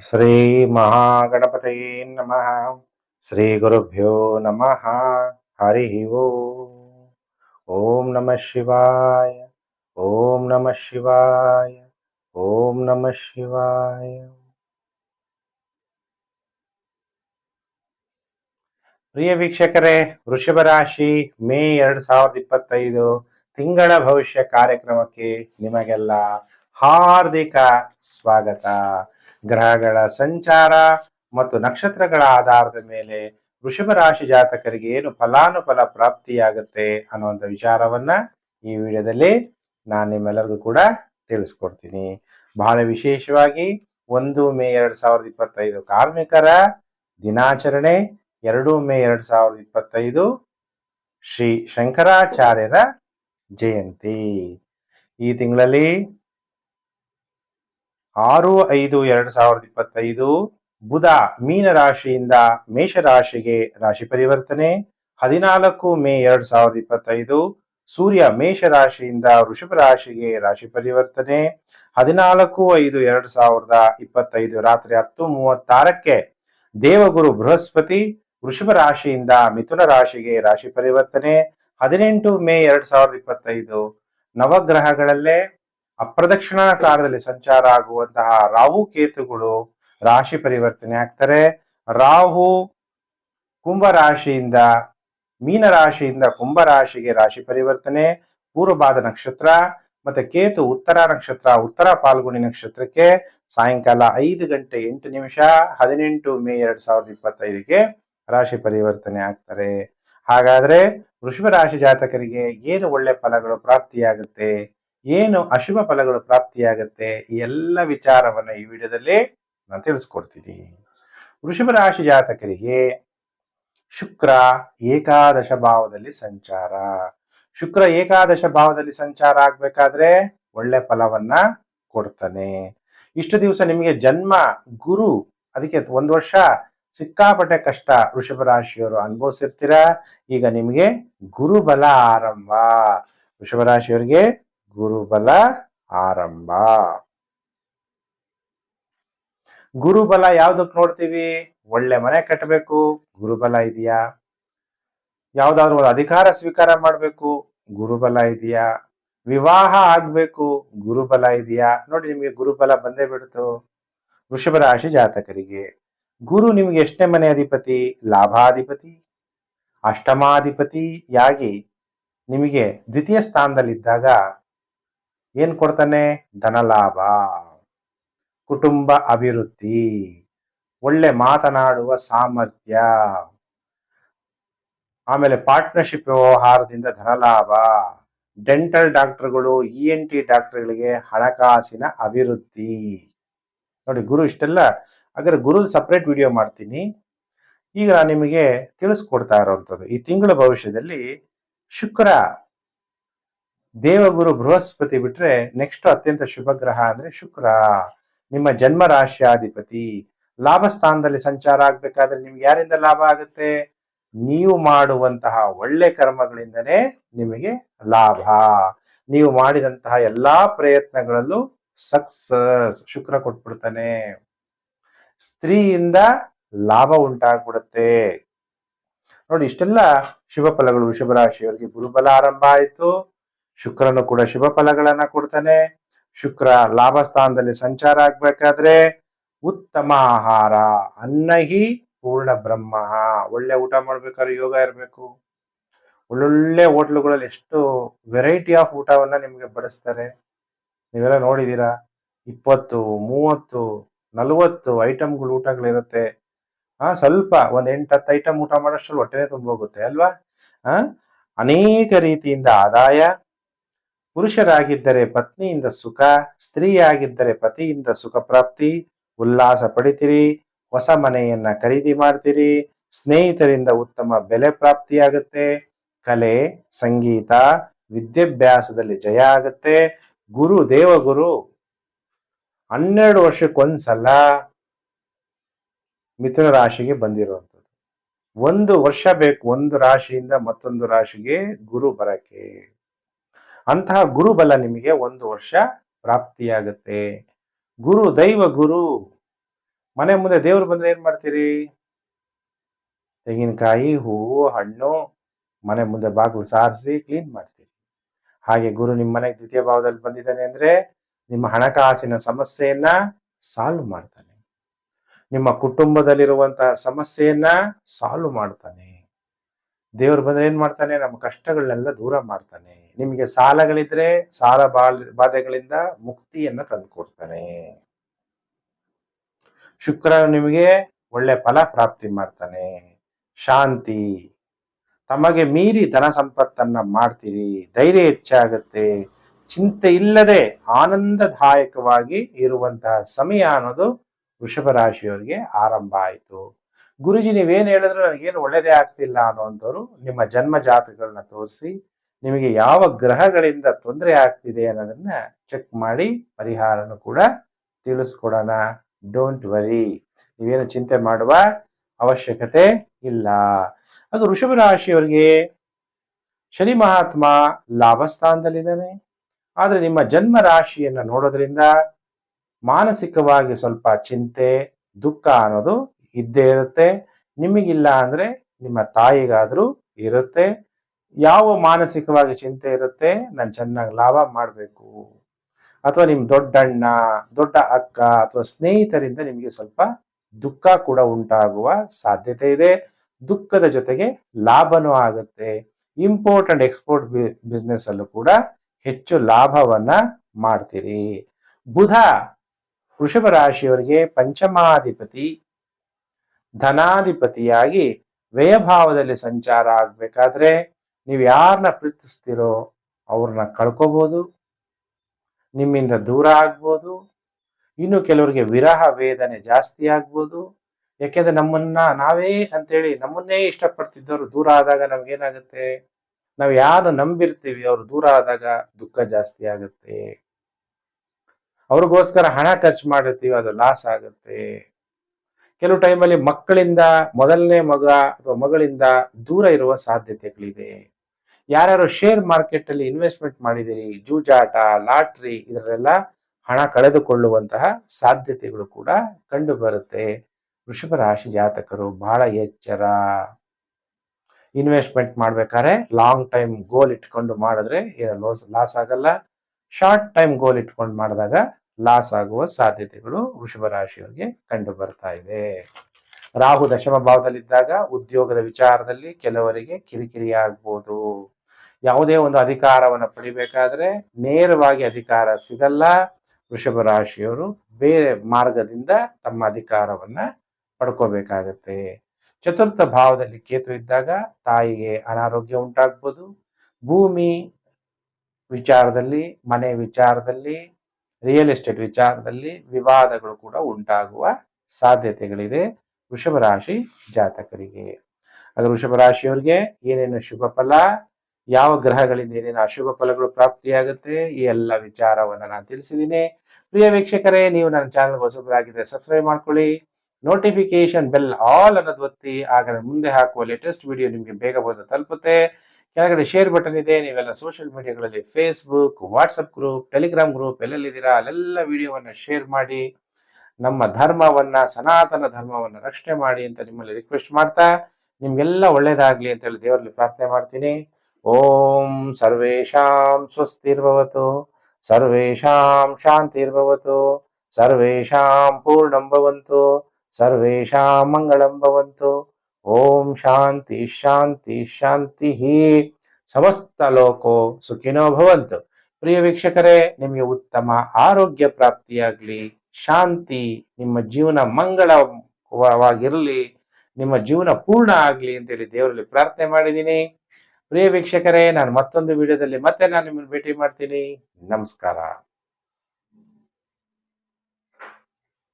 ಶ್ರೀ ಮಹಾಗಣಪತಯೇ ನಮಃ. ಶ್ರೀ ಗುರುಭ್ಯೋ ನಮಃ. ಹರಿ ಓಂ. ಓಂ ನಮಃ ಶಿವಾಯ. ಓಂ ನಮಃ ಶಿವಾಯ. ಓಂ ನಮಃ ಶಿವಾಯ. ಪ್ರಿಯ ವೀಕ್ಷಕರೇ, ವೃಷಭ ರಾಶಿ ಮೇ ಎರಡ್ ಸಾವಿರದ ಇಪ್ಪತ್ತೈದು ತಿಂಗಳ ಭವಿಷ್ಯ ಕಾರ್ಯಕ್ರಮಕ್ಕೆ ನಿಮಗೆಲ್ಲ ಹಾರ್ದಿಕ ಸ್ವಾಗತ. ಗ್ರಹಗಳ ಸಂಚಾರ ಮತ್ತು ನಕ್ಷತ್ರಗಳ ಆಧಾರದ ಮೇಲೆ ವೃಷಭ ರಾಶಿ ಜಾತಕರಿಗೆ ಏನು ಫಲಾನುಫಲ ಪ್ರಾಪ್ತಿಯಾಗುತ್ತೆ ಅನ್ನುವಂಥ ವಿಚಾರವನ್ನ ಈ ವಿಡಿಯೋದಲ್ಲಿ ನಾನು ನಿಮ್ಮೆಲ್ಲರಿಗೂ ಕೂಡ ತಿಳಿಸ್ಕೊಡ್ತೀನಿ. ಬಹಳ ವಿಶೇಷವಾಗಿ ಒಂದು ಮೇ ಎರಡ್ ಸಾವಿರದ ಇಪ್ಪತ್ತೈದು ಕಾರ್ಮಿಕರ ದಿನಾಚರಣೆ ಎರಡು ಮೇ ಎರಡ್ ಸಾವಿರದ ಇಪ್ಪತ್ತೈದು ಶ್ರೀ ಶಂಕರಾಚಾರ್ಯರ ಜಯಂತಿ. ಈ ತಿಂಗಳಲ್ಲಿ ಆರು, ಐದು, ಎರಡು ಸಾವಿರದ ಇಪ್ಪತ್ತೈದು ಬುಧ ಮೀನ ರಾಶಿಯಿಂದ ಮೇಷ ರಾಶಿಗೆ ರಾಶಿ ಪರಿವರ್ತನೆ, ಹದಿನಾಲ್ಕು ಮೇ ಎರಡ್ ಸಾವಿರದ ಇಪ್ಪತ್ತೈದು ಸೂರ್ಯ ಮೇಷ ರಾಶಿಯಿಂದ ವೃಷಭ ರಾಶಿಗೆ ರಾಶಿ ಪರಿವರ್ತನೆ, ಹದಿನಾಲ್ಕು, ಐದು, ಎರಡು ಸಾವಿರದ ಇಪ್ಪತ್ತೈದು ರಾತ್ರಿ ಹತ್ತು ಮೂವತ್ತಾರಕ್ಕೆ ದೇವಗುರು ಬೃಹಸ್ಪತಿ ವೃಷಭ ರಾಶಿಯಿಂದ ಮಿಥುನ ರಾಶಿಗೆ ರಾಶಿ ಪರಿವರ್ತನೆ, ಹದಿನೆಂಟು ಮೇ ಎರಡು ಸಾವಿರದ ಇಪ್ಪತ್ತೈದು ನವಗ್ರಹಗಳಲ್ಲೇ ಅಪ್ರದಕ್ಷಿಣಾಕಾರದಲ್ಲಿ ಸಂಚಾರ ಆಗುವಂತಹ ರಾಹು ಕೇತುಗಳು ರಾಶಿ ಪರಿವರ್ತನೆ ಆಗ್ತಾರೆ. ರಾಹು ಕುಂಭ ರಾಶಿಯಿಂದ, ಮೀನ ರಾಶಿಯಿಂದ ಕುಂಭ ರಾಶಿಗೆ ರಾಶಿ ಪರಿವರ್ತನೆ, ಪೂರ್ವಭಾದ ನಕ್ಷತ್ರ ಮತ್ತೆ ಕೇತು ಉತ್ತರ ನಕ್ಷತ್ರ, ಉತ್ತರ ಪಾಲ್ಗುಣಿ ನಕ್ಷತ್ರಕ್ಕೆ ಸಾಯಂಕಾಲ ಐದು ಗಂಟೆ ಎಂಟು ನಿಮಿಷ ಹದಿನೆಂಟು ಮೇ ಎರಡ್ ಸಾವಿರದ ಇಪ್ಪತ್ತೈದಕ್ಕೆ ರಾಶಿ ಪರಿವರ್ತನೆ ಆಗ್ತಾರೆ. ಹಾಗಾದ್ರೆ ವೃಷಭ ರಾಶಿ ಜಾತಕರಿಗೆ ಏನು ಒಳ್ಳೆ ಫಲಗಳು ಪ್ರಾಪ್ತಿಯಾಗುತ್ತೆ? ಏನು ಅಶುಭ ಫಲಗಳು ಪ್ರಾಪ್ತಿಯಾಗುತ್ತೆ ಈ ಎಲ್ಲ ವಿಚಾರವನ್ನ ಈ ವಿಡಿಯೋದಲ್ಲಿ ನಾನು ತಿಳಿಸ್ಕೊಡ್ತೀನಿ. ವೃಷಭ ರಾಶಿ ಜಾತಕರಿಗೆ ಶುಕ್ರ ಏಕಾದಶ ಭಾವದಲ್ಲಿ ಸಂಚಾರ. ಶುಕ್ರ ಏಕಾದಶ ಭಾವದಲ್ಲಿ ಸಂಚಾರ ಆಗ್ಬೇಕಾದ್ರೆ ಒಳ್ಳೆ ಫಲವನ್ನ ಕೊಡ್ತಾನೆ. ಇಷ್ಟು ದಿವಸ ನಿಮಗೆ ಜನ್ಮ, ಗುರು, ಅದಕ್ಕೆ ಒಂದು ವರ್ಷ ಸಿಕ್ಕಾಪಟ್ಟೆ ಕಷ್ಟ ವೃಷಭ ರಾಶಿಯವರು ಅನುಭವಿಸಿರ್ತೀರ? ಈಗ ನಿಮಗೆ ಗುರುಬಲ ಆರಂಭ. ವೃಷಭ ರಾಶಿಯವರಿಗೆ ಗುರುಬಲ ಆರಂಭ. ಗುರುಬಲ ಯಾವ್ದಕ್ ನೋಡ್ತೀವಿ? ಒಳ್ಳೆ ಮನೆ ಕಟ್ಟಬೇಕು ಗುರುಬಲ ಇದೆಯಾ? ಯಾವ್ದಾದ್ರು ಒಂದು ಅಧಿಕಾರ ಸ್ವೀಕಾರ ಮಾಡಬೇಕು, ಗುರುಬಲ ಇದೆಯಾ? ವಿವಾಹ ಆಗ್ಬೇಕು, ಗುರುಬಲ ಇದೆಯಾ? ನೋಡಿ ನಿಮಗೆ ಗುರುಬಲ ಬಂದೇ ಬಿಡ್ತು. ವೃಷಭ ರಾಶಿ ಜಾತಕರಿಗೆ. ಗುರು ನಿಮ್ಗೆ ಎಷ್ಟನೇ ಮನೆ ಅಧಿಪತಿ? ಲಾಭಾಧಿಪತಿ, ಅಷ್ಟಮಾಧಿಪತಿಯಾಗಿ ನಿಮಗೆ ದ್ವಿತೀಯ ಸ್ಥಾನದಲ್ಲಿದ್ದಾಗ ಏನ್ ಕೊಡ್ತಾನೆ? ಧನಲಾಭ. ಕುಟುಂಬ ಅಭಿವೃದ್ಧಿ. ಒಳ್ಳೆ ಮಾತನಾಡುವ ಸಾಮರ್ಥ್ಯ. ಆಮೇಲೆ ಪಾರ್ಟ್ನರ್ಶಿಪ್ ವ್ಯವಹಾರದಿಂದ ಧನಲಾಭ. ಡೆಂಟಲ್ ಡಾಕ್ಟರ್ಗಳು ಇ ಎನ್ ಟಿ ಡಾಕ್ಟರ್ಗಳಿಗೆ ಹಣಕಾಸಿನ ಅಭಿವೃದ್ಧಿ. ನೋಡಿ ಗುರು ಇಷ್ಟೆಲ್ಲ. ಹಾಗಾದ್ರೆ ಗುರು ಸಪ್ರೇಟ್ ವಿಡಿಯೋ ಮಾಡ್ತೀನಿ. ಈಗ ನಿಮಗೆ ತಿಳಿಸ್ಕೊಡ್ತಾ ಇರೋವಂಥದ್ದು. ಈ ತಿಂಗಳ ಭವಿಷ್ಯದಲ್ಲಿ ಶುಕ್ರ ದೇವಗುರು ಬೃಹಸ್ಪತಿ ಬಿಟ್ರೆ ನೆಕ್ಸ್ಟ್ ಅತ್ಯಂತ ಶುಭ ಗ್ರಹ ಅಂದ್ರೆ ಶುಕ್ರ. ನಿಮ್ಮ ಜನ್ಮ ರಾಶಿಯಾಧಿಪತಿ. ಲಾಭ ಸ್ಥಾನದಲ್ಲಿ ಸಂಚಾರ ಆಗ್ಬೇಕಾದ್ರೆ ನಿಮ್ಗೆ ಯಾರಿಂದ ಲಾಭ ಆಗುತ್ತೆ? ನೀವು ಮಾಡುವಂತಹ ಒಳ್ಳೆ ಕರ್ಮಗಳಿಂದನೇ ನಿಮಗೆ ಲಾಭ. ನೀವು ಮಾಡಿದಂತಹ ಎಲ್ಲಾ ಪ್ರಯತ್ನಗಳಲ್ಲೂ ಸಕ್ಸಸ್ ಶುಕ್ರ ಕೊಟ್ಬಿಡ್ತಾನೆ. ಸ್ತ್ರೀಯಿಂದ ಲಾಭ ಉಂಟಾಗ್ಬಿಡುತ್ತೆ. ನೋಡಿ, ಇಷ್ಟೆಲ್ಲ ಶುಭ ಫಲಗಳು, ವೃಷಭ ರಾಶಿಯವರಿಗೆ ಗುರುಬಲ ಆರಂಭ ಆಯಿತು. ಶುಕ್ರನು ಕೂಡ ಶುಭ ಫಲಗಳನ್ನ ಕೊಡ್ತಾನೆ. ಶುಕ್ರ ಲಾಭ ಸ್ಥಾನದಲ್ಲಿ ಸಂಚಾರ ಆಗ್ಬೇಕಾದ್ರೆ ಉತ್ತಮ ಆಹಾರ ಅನ್ನಹಿ ಪೂರ್ಣ ಬ್ರಹ್ಮ. ಒಳ್ಳೆ ಊಟ ಮಾಡ್ಬೇಕಾದ್ರೆ ಯೋಗ ಇರಬೇಕು. ಒಳ್ಳೊಳ್ಳೆ ಹೋಟ್ಲುಗಳಲ್ಲಿ ಎಷ್ಟು ವೆರೈಟಿ ಆಫ್ ಊಟವನ್ನ ನಿಮ್ಗೆ ಬಡಿಸ್ತಾರೆ. ನೀವೆಲ್ಲ ನೋಡಿದೀರಾ ಇಪ್ಪತ್ತು, ಮೂವತ್ತು, ನಲವತ್ತು ಐಟಮ್ಗಳು ಊಟಗಳಿರುತ್ತೆ. ಆ, ಸ್ವಲ್ಪ ಒಂದ್ ಎಂಟು ಹತ್ತು ಐಟಮ್ ಊಟ ಮಾಡೋಷ್ಟ್ರಲ್ಲಿ ಹೊಟ್ಟೆನೆ ತುಂಬೋಗುತ್ತೆ ಅಲ್ವಾ? ಆ, ಅನೇಕ ರೀತಿಯಿಂದ ಆದಾಯ ಪುರುಷರಾಗಿದ್ದರೆ ಪತ್ನಿಯಿಂದ ಸುಖ, ಸ್ತ್ರೀಯಾಗಿದ್ದರೆ ಪತಿಯಿಂದ ಸುಖ ಪ್ರಾಪ್ತಿ ಉಲ್ಲಾಸ ಪಡಿತೀರಿ, ಹೊಸ ಮನೆಯನ್ನ ಖರೀದಿ ಮಾಡ್ತೀರಿ, ಸ್ನೇಹಿತರಿಂದ ಉತ್ತಮ ಬೆಲೆ ಪ್ರಾಪ್ತಿಯಾಗುತ್ತೆ. ಕಲೆ, ಸಂಗೀತ, ವಿದ್ಯಾಭ್ಯಾಸದಲ್ಲಿ ಜಯ ಆಗುತ್ತೆ. ಗುರು, ದೇವಗುರು, ಹನ್ನೆರಡು ವರ್ಷಕ್ಕೊಂದ್ಸಲ ಮಿಥುನ ರಾಶಿಗೆ ಬಂದಿರುವಂಥದ್ದು. ಒಂದು ವರ್ಷ ಬೇಕು, ಒಂದು ರಾಶಿಯಿಂದ ಮತ್ತೊಂದು ರಾಶಿಗೆ ಗುರು ಬರಕ್ಕೆ. ಅಂತಹ ಗುರುಬಲ ನಿಮಗೆ ಒಂದು ವರ್ಷ ಪ್ರಾಪ್ತಿಯಾಗುತ್ತೆ. ಗುರು, ದೈವ ಗುರು, ಮನೆ ಮುಂದೆ ದೇವ್ರು ಬಂದ್ರೆ ಏನ್ ಮಾಡ್ತೀರಿ? ತೆಂಗಿನಕಾಯಿ, ಹೂವು, ಹಣ್ಣು, ಮನೆ ಮುಂದೆ ಬಾಗಿಲು ಸಾರಿಸಿ ಕ್ಲೀನ್ ಮಾಡ್ತೀರಿ. ಹಾಗೆ ಗುರು ನಿಮ್ಮ ಮನೆಗೆ ದ್ವಿತೀಯ ಭಾವದಲ್ಲಿ ಬಂದಿದ್ದಾನೆ ಅಂದ್ರೆ ನಿಮ್ಮ ಹಣಕಾಸಿನ ಸಮಸ್ಯೆಯನ್ನ ಸಾಲ್ವ್ ಮಾಡ್ತಾನೆ. ನಿಮ್ಮ ಕುಟುಂಬದಲ್ಲಿರುವಂತಹ ಸಮಸ್ಯೆಯನ್ನ ಸಾಲ್ವ್ ಮಾಡ್ತಾನೆ. ದೇವ್ರು ಬಂದ್ರೆ ಏನ್ ಮಾಡ್ತಾನೆ? ನಮ್ಮ ಕಷ್ಟಗಳನ್ನೆಲ್ಲ ದೂರ ಮಾಡ್ತಾನೆ. ನಿಮಗೆ ಸಾಲಗಳಿದ್ರೆ ಸಾಲ ಬಾಲ್, ಬಾಧೆಗಳಿಂದ ಮುಕ್ತಿಯನ್ನ ತಂದುಕೊಡ್ತಾನೆ. ಶುಕ್ರ ನಿಮಗೆ ಒಳ್ಳೆ ಫಲ ಪ್ರಾಪ್ತಿ ಮಾಡ್ತಾನೆ. ಶಾಂತಿ. ತಮಗೆ ಮೀರಿ ಧನ ಸಂಪತ್ತನ್ನ ಮಾಡ್ತೀರಿ. ಧೈರ್ಯ ಹೆಚ್ಚಾಗುತ್ತೆ ಚಿಂತೆ ಇಲ್ಲದೆ ಆನಂದದಾಯಕವಾಗಿ ಇರುವಂತಹ ಸಮಯ ಅನ್ನೋದು ವೃಷಭ ರಾಶಿಯವರಿಗೆ ಆರಂಭ ಆಯಿತು. ಗುರುಜಿ, ನೀವೇನು ಹೇಳಿದ್ರು ನನಗೇನು ಒಳ್ಳೇದೇ ಆಗ್ತಿಲ್ಲ ಅನ್ನುವಂಥವ್ರು ನಿಮ್ಮ ಜನ್ಮ ಜಾತಕಗಳನ್ನ ತೋರಿಸಿ, ನಿಮಗೆ ಯಾವ ಗ್ರಹಗಳಿಂದ ತೊಂದರೆ ಆಗ್ತಿದೆ ಅನ್ನೋದನ್ನ ಚೆಕ್ ಮಾಡಿ ಪರಿಹಾರನ ಕೂಡ ತಿಳಿಸ್ಕೊಡೋಣ. ಡೋಂಟ್ ವರಿ ನೀವೇನು ಚಿಂತೆ ಮಾಡುವ ಅವಶ್ಯಕತೆ ಇಲ್ಲ. ಅದು ಋಷಭ ರಾಶಿಯವರಿಗೆ ಶನಿ ಮಹಾತ್ಮ ಲಾಭ ಸ್ಥಾನದಲ್ಲಿದ್ದಾನೆ ಆದ್ರೆ ನಿಮ್ಮ ಜನ್ಮ ರಾಶಿಯನ್ನ ನೋಡೋದ್ರಿಂದ ಮಾನಸಿಕವಾಗಿ ಸ್ವಲ್ಪ ಚಿಂತೆ, ದುಃಖ ಅನ್ನೋದು ಇದ್ದೇ ಇರುತ್ತೆ. ನಿಮಗಿಲ್ಲ ಅಂದ್ರೆ ನಿಮ್ಮ ತಾಯಿಗಾದ್ರೂ ಇರುತ್ತೆ. ಯಾವ ಮಾನಸಿಕವಾಗಿ ಚಿಂತೆ ಇರುತ್ತೆ, ನಾನು ಚೆನ್ನಾಗಿ ಲಾಭ ಮಾಡಬೇಕು. ಅಥವಾ ನಿಮ್ಮ ದೊಡ್ಡಣ್ಣ, ದೊಡ್ಡ ಅಕ್ಕ ಅಥವಾ ಸ್ನೇಹಿತರಿಂದ ನಿಮಗೆ ಸ್ವಲ್ಪ ದುಃಖ ಕೂಡ ಉಂಟಾಗುವ ಸಾಧ್ಯತೆ ಇದೆ. ದುಃಖದ ಜೊತೆಗೆ ಲಾಭನೂ ಆಗುತ್ತೆ. ಇಂಪೋರ್ಟ್ ಅಂಡ್ ಎಕ್ಸ್ಪೋರ್ಟ್ ಬಿಸ್ನೆಸ್ ಅಲ್ಲೂ ಕೂಡ ಹೆಚ್ಚು ಲಾಭವನ್ನ ಮಾಡ್ತೀರಿ. ಬುಧ, ವೃಷಭ ರಾಶಿಯವರಿಗೆ ಪಂಚಮಾಧಿಪತಿ. ಧನಾಧಿಪತಿಯಾಗಿ ವ್ಯಯಭಾವದಲ್ಲಿ ಸಂಚಾರ ಆಗ್ಬೇಕಾದ್ರೆ ನೀವು ಯಾರನ್ನ ಪ್ರೀತಿಸ್ತಿರೋ ಅವ್ರನ್ನ ಕಳ್ಕೋಬಹುದು ನಿಮ್ಮಿಂದ ದೂರ ಆಗ್ಬೋದು. ಇನ್ನು ಕೆಲವರಿಗೆ ವಿರಹ, ವೇದನೆ ಜಾಸ್ತಿ ಆಗ್ಬೋದು. ಯಾಕೆಂದ್ರೆ ನಮ್ಮನ್ನ ನಾವೇ ಅಂತೇಳಿ ನಮ್ಮನ್ನೇ ಇಷ್ಟಪಡ್ತಿದ್ದವರು ದೂರ ಆದಾಗ ನಮ್ಗೇನಾಗುತ್ತೆ? ನಾವು ಯಾರು ನಂಬಿರ್ತೀವಿ ಅವ್ರು ದೂರ ಆದಾಗ ದುಃಖ ಜಾಸ್ತಿ ಆಗುತ್ತೆ. ಅವ್ರಿಗೋಸ್ಕರ ಹಣ ಖರ್ಚು ಮಾಡಿರ್ತೀವಿ ಅದು ಲಾಸ್ ಆಗುತ್ತೆ. ಕೆಲವು ಟೈಮಲ್ಲಿ ಮಕ್ಕಳಿಂದ ಮೊದಲನೇ ಮಗ ಅಥವಾ ಮಗಳಿಂದ ದೂರ ಇರುವ ಸಾಧ್ಯತೆಗಳಿದೆ. ಯಾರ್ಯಾರು ಶೇರ್ ಮಾರ್ಕೆಟ್ ಅಲ್ಲಿ ಇನ್ವೆಸ್ಟ್ಮೆಂಟ್ ಮಾಡಿದಿರಿ ಜೂಜಾಟ, ಲಾಟ್ರಿ ಇದರಲ್ಲೆಲ್ಲ ಹಣ ಕಳೆದುಕೊಳ್ಳುವಂತಹ ಸಾಧ್ಯತೆಗಳು ಕೂಡ ಕಂಡು ಬರುತ್ತೆ. ವೃಷಭ ರಾಶಿ ಜಾತಕರು ಬಹಳ ಎಚ್ಚರ. ಇನ್ವೆಸ್ಟ್ಮೆಂಟ್ ಮಾಡ್ಬೇಕಾದ್ರೆ ಲಾಂಗ್ ಟೈಮ್ ಗೋಲ್ ಇಟ್ಕೊಂಡು ಮಾಡಿದ್ರೆ ಲಾಸ್ ಲಾಸ್ ಆಗಲ್ಲ. ಶಾರ್ಟ್ ಟೈಮ್ ಗೋಲ್ ಇಟ್ಕೊಂಡು ಮಾಡಿದಾಗ ಲಾಸ್ ಆಗುವ ಸಾಧ್ಯತೆಗಳು ವೃಷಭ ರಾಶಿಯವರಿಗೆ ಕಂಡು ಬರ್ತಾ ಇದೆ. ರಾಹು ದಶಮ ಭಾವದಲ್ಲಿದ್ದಾಗ ಉದ್ಯೋಗದ ವಿಚಾರದಲ್ಲಿ ಕೆಲವರಿಗೆ ಕಿರಿಕಿರಿ ಆಗ್ಬೋದು. ಯಾವುದೇ ಒಂದು ಅಧಿಕಾರವನ್ನು ಪಡಿಬೇಕಾದ್ರೆ ನೇರವಾಗಿ ಅಧಿಕಾರ ಸಿಗಲ್ಲ. ವೃಷಭ ರಾಶಿಯವರು ಬೇರೆ ಮಾರ್ಗದಿಂದ ತಮ್ಮ ಅಧಿಕಾರವನ್ನ ಪಡ್ಕೋಬೇಕಾಗತ್ತೆ. ಚತುರ್ಥ ಭಾವದಲ್ಲಿ ಕೇತು ಇದ್ದಾಗ ತಾಯಿಗೆ ಅನಾರೋಗ್ಯ ಉಂಟಾಗ್ಬೋದು. ಭೂಮಿ ವಿಚಾರದಲ್ಲಿ, ಮನೆ ವಿಚಾರದಲ್ಲಿ ರಿಯಲ್ ಎಸ್ಟೇಟ್ ವಿಚಾರದಲ್ಲಿ ವಿವಾದಗಳು ಕೂಡ ಉಂಟಾಗುವ ಸಾಧ್ಯತೆಗಳಿದೆ. ವೃಷಭ ರಾಶಿ ಜಾತಕರಿಗೆ. ಅದು ವೃಷಭ ರಾಶಿಯವರಿಗೆ ಏನೇನು ಶುಭ ಫಲ, ಯಾವ ಗ್ರಹಗಳಿಂದ ಏನೇನು ಅಶುಭ ಫಲಗಳು ಪ್ರಾಪ್ತಿಯಾಗುತ್ತೆ, ಈ ಎಲ್ಲ ವಿಚಾರವನ್ನ ನಾನು ತಿಳಿಸಿದ್ದೀನಿ. ಪ್ರಿಯ ವೀಕ್ಷಕರೇ, ನೀವು ನನ್ನ ಚಾನಲ್ ಹೊಸಬರಾಗಿದ್ದರೆ ಸಬ್ಸ್ಕ್ರೈಬ್ ಮಾಡ್ಕೊಳ್ಳಿ. ನೋಟಿಫಿಕೇಶನ್ ಬೆಲ್ ಆಲ್ ಅನ್ನೋದು ಒತ್ತಿ, ಆಗ ಮುಂದೆ ಹಾಕುವ ಲೇಟೆಸ್ಟ್ ವಿಡಿಯೋ ನಿಮಗೆ ಬೇಗ ಬಂದು ತಲುಪುತ್ತೆ. ಕೆಳಗಡೆ ಶೇರ್ ಬಟನ್ ಇದೆ, ನೀವೆಲ್ಲ social ಮೀಡಿಯಾಗಳಲ್ಲಿ Facebook WhatsApp group Telegram group ಎಲ್ಲೆಲ್ಲಿದ್ದೀರಾ, ಅಲ್ಲೆಲ್ಲ ವಿಡಿಯೋವನ್ನು ಶೇರ್ ಮಾಡಿ, ನಮ್ಮ ಧರ್ಮವನ್ನ, ಸನಾತನ ಧರ್ಮವನ್ನ ರಕ್ಷಣೆ ಮಾಡಿ ಅಂತ ನಿಮ್ಮಲ್ಲಿ ರಿಕ್ವೆಸ್ಟ್ ಮಾಡ್ತಾ, ನಿಮಗೆಲ್ಲ ಒಳ್ಳೇದಾಗ್ಲಿ ಅಂತ ಹೇಳಿ ದೇವರಲ್ಲಿ ಪ್ರಾರ್ಥನೆ ಮಾಡ್ತೀನಿ. ಓಂ ಸರ್ವೇಶಾಂ ಸ್ವಸ್ತಿರ್ಭವತು ಸರ್ವೇಶಾಂ ಶಾಂತಿರ್ಭವತು ಸರ್ವೇಶಾಂ ಪೂರ್ಣಂ ಸರ್ವೇಶಾಂ ಮಂಗಳಂ ಭವಂತು ಓಂ ಶಾಂತಿ ಶಾಂತಿ ಶಾಂತಿ ಸಮಸ್ತ ಲೋಕೋ ಸುಖಿನೋ ಭವಂತು. ಪ್ರಿಯ ವೀಕ್ಷಕರೇ, ನಿಮಗೆ ಉತ್ತಮ ಆರೋಗ್ಯ ಪ್ರಾಪ್ತಿಯಾಗಲಿ. ಶಾಂತಿ ನಿಮ್ಮ ಜೀವನ ಮಂಗಳವಾಗಿರಲಿ ನಿಮ್ಮ ಜೀವನ ಪೂರ್ಣ ಆಗ್ಲಿ ಅಂತೇಳಿ ದೇವರಲ್ಲಿ ಪ್ರಾರ್ಥನೆ ಮಾಡಿದ್ದೀನಿ. ಪ್ರಿಯ ವೀಕ್ಷಕರೇ, ನಾನು ಮತ್ತೊಂದು ವಿಡಿಯೋದಲ್ಲಿ ಮತ್ತೆ ನಾನು ನಿಮ್ಮನ್ನು ಭೇಟಿ ಮಾಡ್ತೀನಿ. ನಮಸ್ಕಾರ.